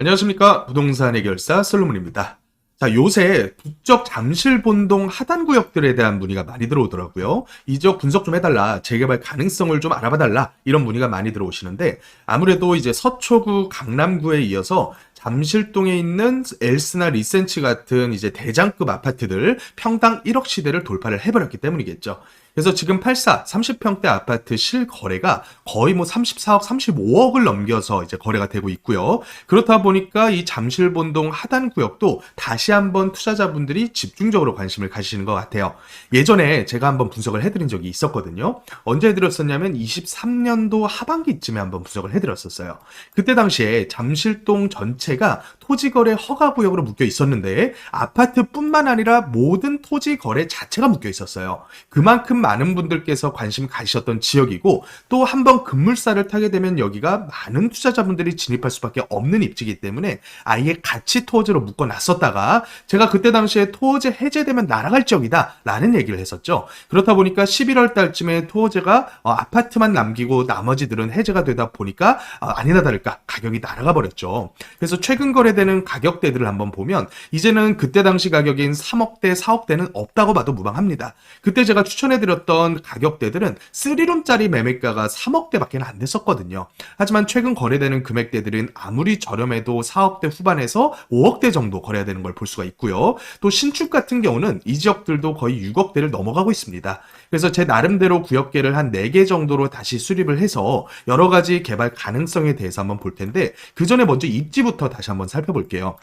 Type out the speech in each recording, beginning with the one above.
안녕하십니까. 부동산 해결사 솔로몬입니다. 자, 요새 북적 잠실 본동 하단 구역들에 대한 문의가 많이 들어오더라고요. 이 지역 분석 좀 해달라. 재개발 가능성을 좀 알아봐달라. 이런 문의가 많이 들어오시는데 아무래도 이제 서초구 강남구에 이어서 잠실동에 있는 엘스나 리센치 같은 이제 대장급 아파트들 평당 1억 시대를 돌파를 해버렸기 때문이겠죠. 그래서 지금 84, 30평대 아파트 실거래가 거의 뭐 34억, 35억을 넘겨서 이제 거래가 되고 있고요. 그렇다 보니까 이 잠실본동 하단 구역도 다시 한번 투자자분들이 집중적으로 관심을 가시는 것 같아요. 예전에 제가 한번 분석을 해드린 적이 있었거든요. 언제 해드렸었냐면 23년도 하반기쯤에 한번 분석을 해드렸었어요. 그때 당시에 잠실동 전체가 토지거래 허가 구역으로 묶여 있었는데 아파트뿐만 아니라 모든 토지거래 자체가 묶여 있었어요. 그만큼 많은 분들께서 관심 가지셨던 지역이고 또 한번 급물살을 타게 되면 여기가 많은 투자자분들이 진입할 수밖에 없는 입지이기 때문에 아예 같이 토지로 묶어 놨었다가 제가 그때 당시에 토지 해제되면 날아갈 지역이다 라는 얘기를 했었죠. 그렇다 보니까 11월 달쯤에 토지가 어, 아파트만 남기고 나머지들은 해제가 되다 보니까 어, 아니나 다를까 가격이 날아가 버렸죠. 그래서 최근 거래되는 가격대들을 한번 보면 이제는 그때 당시 가격인 3억대, 4억대는 없다고 봐도 무방합니다. 그때 제가 추천해드 렸던 가격대들은 3룸짜리 매매가가 3억대밖에 안 됐었거든요. 하지만 최근 거래되는 금액대들은 아무리 저렴해도 4억대 후반에서 5억대 정도 거래가 되는 걸 볼 수가 있고요. 또 신축 같은 경우는 이 지역들도 거의 6억대를 넘어가고 있습니다. 그래서 제 나름대로 구역계를 한 4개 정도로 다시 수립을 해서 여러 가지 개발 가능성에 대해서 한번 볼 텐데 그 전에 먼저 입지부터 다시 한번 살펴볼게요.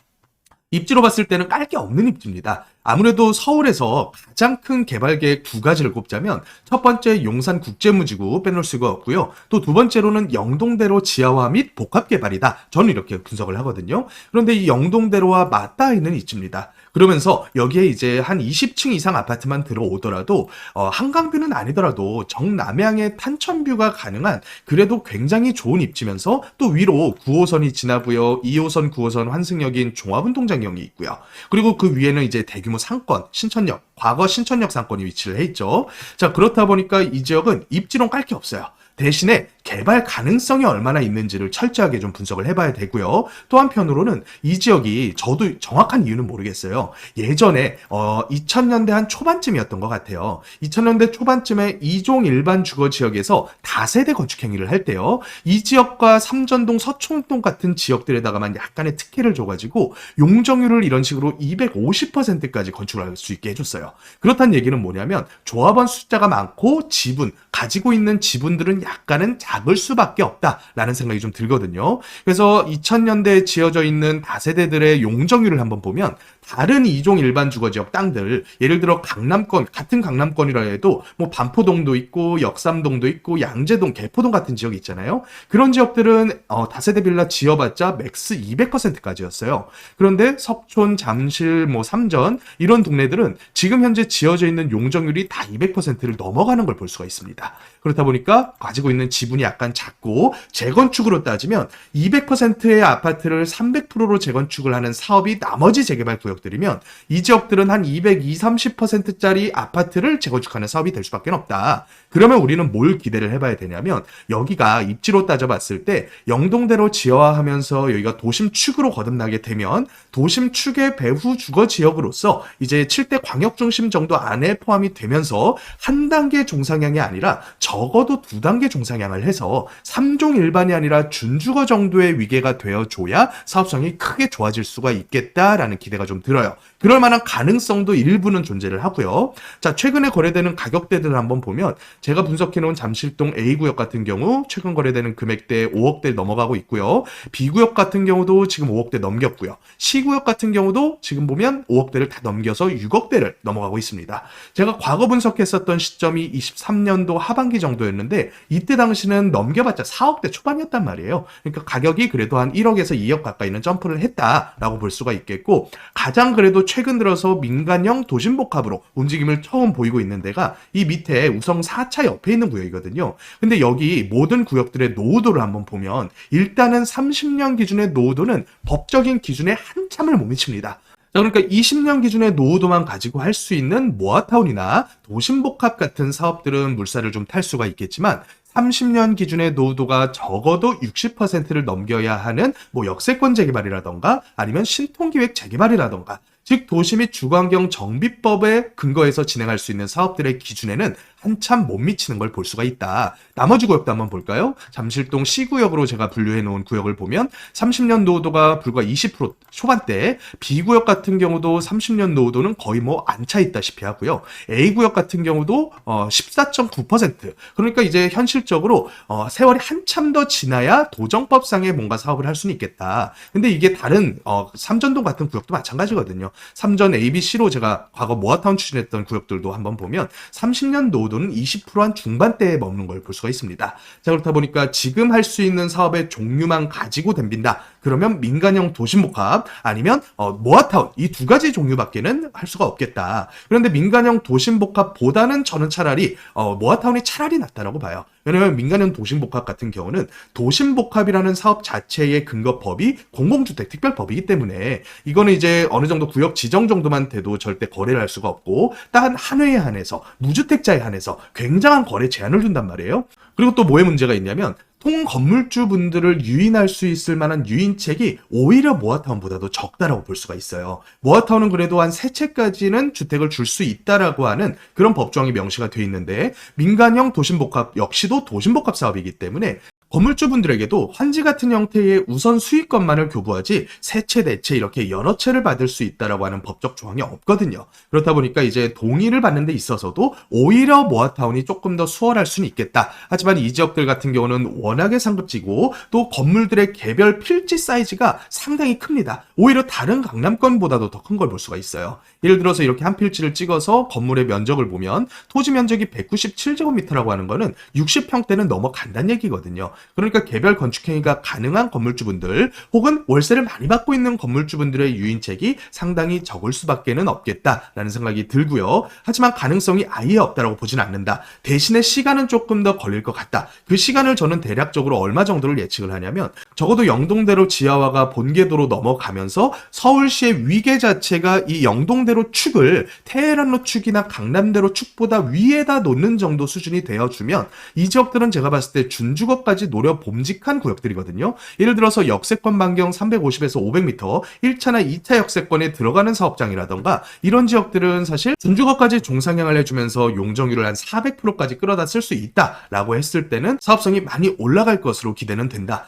입지로 봤을 때는 깔 게 없는 입지입니다. 아무래도 서울에서 가장 큰 개발 계획 두 가지를 꼽자면 첫 번째 용산 국제무지구 빼놓을 수가 없고요. 또 두 번째로는 영동대로 지하화 및 복합 개발이다. 저는 이렇게 분석을 하거든요. 그런데 이 영동대로와 맞닿아 있는 입지입니다. 그러면서 여기에 이제 한 20층 이상 아파트만 들어오더라도 어, 한강뷰는 아니더라도 정남향의 탄천뷰가 가능한 그래도 굉장히 좋은 입지면서 또 위로 9호선이 지나고요. 2호선, 9호선 환승역인 종합운동장역이 있고요. 그리고 그 위에는 이제 대규모 상권, 신천역, 과거 신천역 상권이 위치를 해 있죠. 자, 그렇다 보니까 이 지역은 입지론 깔 게 없어요. 대신에 개발 가능성이 얼마나 있는지를 철저하게 좀 분석을 해봐야 되고요. 또 한편으로는 이 지역이 저도 정확한 이유는 모르겠어요. 예전에 어 2000년대 한 초반쯤이었던 것 같아요. 2000년대 초반쯤에 이종 일반 주거 지역에서 다세대 건축 행위를 할 때요. 이 지역과 삼전동, 서촌동 같은 지역들에다가만 약간의 특혜를 줘가지고 용적률을 이런 식으로 250%까지 건축을 할수 있게 해줬어요. 그렇다는 얘기는 뭐냐면 조합원 숫자가 많고 지분 가지고 있는 지분들은 약간은 작을 수밖에 없다라는 생각이 좀 들거든요. 그래서 2000년대에 지어져 있는 다세대들의 용적률을 한번 보면 다른 이종 일반 주거 지역 땅들 예를 들어 강남권 같은 강남권이라 해도 뭐 반포동도 있고 역삼동도 있고 양재동 개포동 같은 지역이 있잖아요. 그런 지역들은 어, 다세대 빌라 지어봤자 맥스 200%까지였어요. 그런데 석촌, 잠실, 뭐 삼전 이런 동네들은 지금 현재 지어져 있는 용적률이 다 200%를 넘어가는 걸 볼 수가 있습니다. 그렇다 보니까 가지고 있는 지분이 약간 작고 재건축으로 따지면 200%의 아파트를 300%로 재건축을 하는 사업이 나머지 재개발 구역들이면 이 지역들은 한 220, 30%짜리 아파트를 재건축하는 사업이 될 수밖에 없다. 그러면 우리는 뭘 기대를 해봐야 되냐면 여기가 입지로 따져봤을 때 영동대로 지어하면서 여기가 도심축으로 거듭나게 되면 도심축의 배후 주거 지역으로서 이제 7대 광역중심 정도 안에 포함이 되면서 한 단계 종상향이 아니라 적어도 두 단계 종상향을 해서 3종 일반이 아니라 준주거 정도의 위계가 되어줘야 사업성이 크게 좋아질 수가 있겠다라는 기대가 좀 들어요. 그럴 만한 가능성도 일부는 존재를 하고요. 자, 최근에 거래되는 가격대들을 한번 보면 제가 분석해놓은 잠실동 A구역 같은 경우 최근 거래되는 금액대 5억대 넘어가고 있고요. B구역 같은 경우도 지금 5억대 넘겼고요. C구역 같은 경우도 지금 보면 5억대를 다 넘겨서 6억대를 넘어가고 있습니다. 제가 과거 분석했었던 시점이 23년도 하반기 정도였는데 이때 당시 는 넘겨봤자 4억대 초반이었단 말이에요. 그러니까 가격이 그래도 한 1억에서 2억 가까이는 점프를 했다라고 볼 수가 있겠고 가장 그래도 최근 들어서 민간형 도심복합으로 움직임을 처음 보이고 있는 데가 이 밑에 우성 4차 옆에 있는 구역이거든요. 근데 여기 모든 구역들의 노후도를 한번 보면 일단은 30년 기준의 노후도는 법적인 기준에 한참을 못 미칩니다. 자, 그러니까 20년 기준의 노후도만 가지고 할 수 있는 모아타운이나 도심복합 같은 사업들은 물살을 좀 탈 수가 있겠지만 30년 기준의 노후도가 적어도 60%를 넘겨야 하는 뭐 역세권 재개발이라던가 아니면 신통기획 재개발이라던가 즉 도시 및 주거환경 정비법에 근거해서 진행할 수 있는 사업들의 기준에는 한참 못 미치는 걸 볼 수가 있다. 나머지 구역도 한번 볼까요? 잠실동 C구역으로 제가 분류해 놓은 구역을 보면 30년 노후도가 불과 20% 초반대, B구역 같은 경우도 30년 노후도는 거의 뭐 안 차 있다시피 하고요. A구역 같은 경우도 어, 14.9%. 그러니까 이제 현실적으로 어, 세월이 한참 더 지나야 도정법상의 뭔가 사업을 할 수는 있겠다. 근데 이게 다른 어, 삼전동 같은 구역도 마찬가지거든요. 삼전 ABC로 제가 과거 모아타운 추진했던 구역들도 한번 보면 30년 노후 도는 20%한 중반대에 머무는 걸 볼 수가 있습니다. 자 그렇다 보니까 지금 할 수 있는 사업의 종류만 가지고 덤빈다. 그러면 민간형 도심복합 아니면 어, 모아타운 이 두 가지 종류밖에는 할 수가 없겠다. 그런데 민간형 도심복합보다는 저는 차라리 어, 모아타운이 차라리 낫다라고 봐요. 왜냐하면 민간형 도심복합 같은 경우는 도심복합이라는 사업 자체의 근거법이 공공주택 특별법이기 때문에 이거는 이제 어느 정도 구역 지정 정도만 돼도 절대 거래를 할 수가 없고 딱 한 회에 한해서 무주택자에 한해서 굉장한 거래 제한을 둔단 말이에요. 그리고 또 뭐에 문제가 있냐면 통 건물주 분들을 유인할 수 있을 만한 유인책이 오히려 모아타운보다도 적다라고 볼 수가 있어요. 모아타운은 그래도 한 세 채까지는 주택을 줄 수 있다라고 하는 그런 법조항이 명시가 되어 있는데 민간형 도심복합 역시도 도심복합 사업이기 때문에 건물주분들에게도 환지 같은 형태의 우선 수익권만을 교부하지 세 채, 네채 이렇게 여러 채를 받을 수 있다라고 하는 법적 조항이 없거든요. 그렇다 보니까 이제 동의를 받는 데 있어서도 오히려 모아타운이 조금 더 수월할 수는 있겠다. 하지만 이 지역들 같은 경우는 워낙에 상급지고 또 건물들의 개별 필지 사이즈가 상당히 큽니다. 오히려 다른 강남권보다도 더 큰 걸 볼 수가 있어요. 예를 들어서 이렇게 한 필지를 찍어서 건물의 면적을 보면 토지 면적이 197제곱미터라고 하는 거는 60평대는 넘어간다는 얘기거든요. 그러니까 개별 건축행위가 가능한 건물주분들 혹은 월세를 많이 받고 있는 건물주분들의 유인책이 상당히 적을 수밖에는 없겠다라는 생각이 들고요. 하지만 가능성이 아예 없다라고 보지는 않는다. 대신에 시간은 조금 더 걸릴 것 같다. 그 시간을 저는 대략적으로 얼마 정도를 예측을 하냐면 적어도 영동대로 지하화가 본궤도로 넘어가면서 서울시의 위계 자체가 이 영동대로 축을 테헤란로 축이나 강남대로 축보다 위에다 놓는 정도 수준이 되어주면 이 지역들은 제가 봤을 때 준주거까지 노려 봄직한 구역들이거든요. 예를 들어서 역세권 반경 350에서 500m, 1차나 2차 역세권에 들어가는 사업장이라던가 이런 지역들은 사실 준주거까지 종상향을 해주면서 용적률을 한 400%까지 끌어다 쓸 수 있다라고 했을 때는 사업성이 많이 올라갈 것으로 기대는 된다.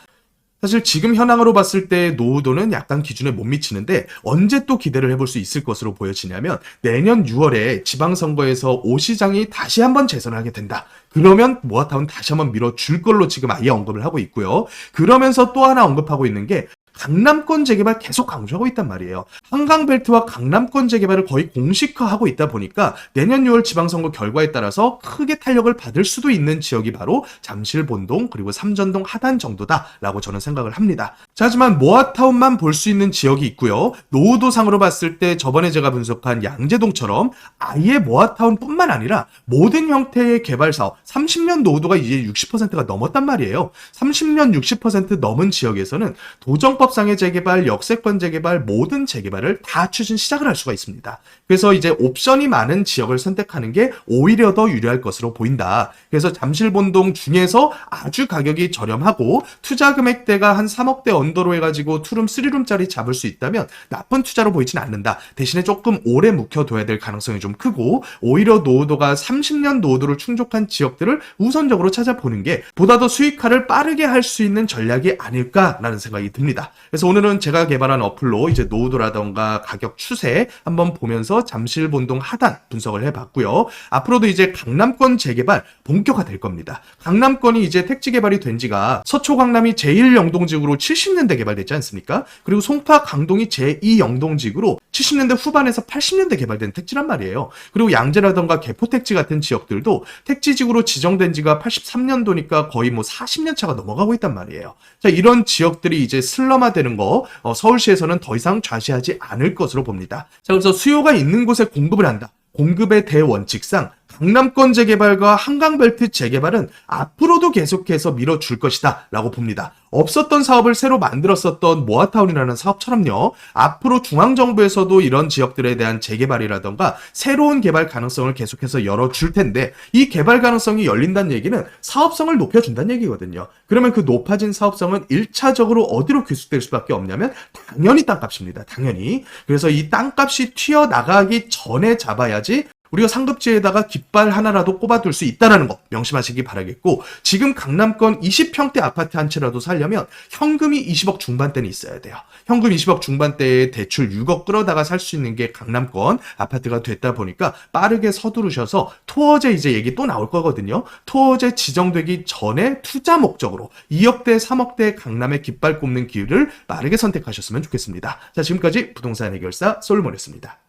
사실 지금 현황으로 봤을 때 노후도는 약간 기준에 못 미치는데 언제 또 기대를 해볼 수 있을 것으로 보여지냐면 내년 6월에 지방선거에서 오 시장이 다시 한번 재선을 하게 된다. 그러면 모아타운 다시 한번 밀어줄 걸로 지금 아예 언급을 하고 있고요. 그러면서 또 하나 언급하고 있는 게 강남권 재개발 계속 강조하고 있단 말이에요. 한강벨트와 강남권 재개발을 거의 공식화하고 있다 보니까 내년 6월 지방선거 결과에 따라서 크게 탄력을 받을 수도 있는 지역이 바로 잠실 본동 그리고 삼전동 하단 정도다라고 저는 생각을 합니다. 자, 하지만 모아타운만 볼 수 있는 지역이 있고요. 노후도상으로 봤을 때 저번에 제가 분석한 양재동처럼 아예 모아타운뿐만 아니라 모든 형태의 개발 사업 30년 노후도가 이제 60%가 넘었단 말이에요. 30년 60% 넘은 지역에서는 도정법 상의 재개발, 역세권 재개발, 모든 재개발을 다 추진 시작을 할 수가 있습니다. 그래서 이제 옵션이 많은 지역을 선택하는 게 오히려 더 유리할 것으로 보인다. 그래서 잠실본동 중에서 아주 가격이 저렴하고 투자 금액대가 한 3억대 언더로 해가지고 투룸, 쓰리룸짜리 잡을 수 있다면 나쁜 투자로 보이진 않는다. 대신에 조금 오래 묵혀둬야 될 가능성이 좀 크고 오히려 노후도가 30년 노후도를 충족한 지역들을 우선적으로 찾아보는 게 보다 더 수익화를 빠르게 할 수 있는 전략이 아닐까라는 생각이 듭니다. 그래서 오늘은 제가 개발한 어플로 이제 노후도라던가 가격 추세 한번 보면서 잠실 본동 하단 분석을 해봤고요. 앞으로도 이제 강남권 재개발 본격화 될 겁니다. 강남권이 이제 택지 개발이 된 지가 서초 강남이 제1영동지구로 70년대 개발됐지 않습니까? 그리고 송파 강동이 제2영동지구로 70년대 후반에서 80년대 개발된 택지란 말이에요. 그리고 양재라던가 개포 택지 같은 지역들도 택지지구로 지정된 지가 83년도니까 거의 뭐 40년 차가 넘어가고 있단 말이에요. 자, 이런 지역들이 이제 슬럼 화되는 거 어, 서울시에서는 더 이상 좌시하지 않을 것으로 봅니다. 자, 그래서 수요가 있는 곳에 공급을 한다. 공급의 대원칙상 강남권 재개발과 한강벨트 재개발은 앞으로도 계속해서 밀어줄 것이다 라고 봅니다. 없었던 사업을 새로 만들었었던 모아타운이라는 사업처럼요. 앞으로 중앙정부에서도 이런 지역들에 대한 재개발이라던가 새로운 개발 가능성을 계속해서 열어줄 텐데 이 개발 가능성이 열린다는 얘기는 사업성을 높여준다는 얘기거든요. 그러면 그 높아진 사업성은 1차적으로 어디로 귀속될 수밖에 없냐면 당연히 땅값입니다. 당연히. 그래서 이 땅값이 튀어나가기 전에 잡아야지 우리가 상급지에다가 깃발 하나라도 꼽아둘 수 있다는 거 명심하시기 바라겠고 지금 강남권 20평대 아파트 한 채라도 살려면 현금이 20억 중반대는 있어야 돼요. 현금 20억 중반대에 대출 6억 끌어다가 살 수 있는 게 강남권 아파트가 됐다 보니까 빠르게 서두르셔서 토어제 이제 얘기 또 나올 거거든요. 토어제 지정되기 전에 투자 목적으로 2억대 3억대 강남에 깃발 꼽는 기회를 빠르게 선택하셨으면 좋겠습니다. 자 지금까지 부동산 해결사 솔로몬이었습니다.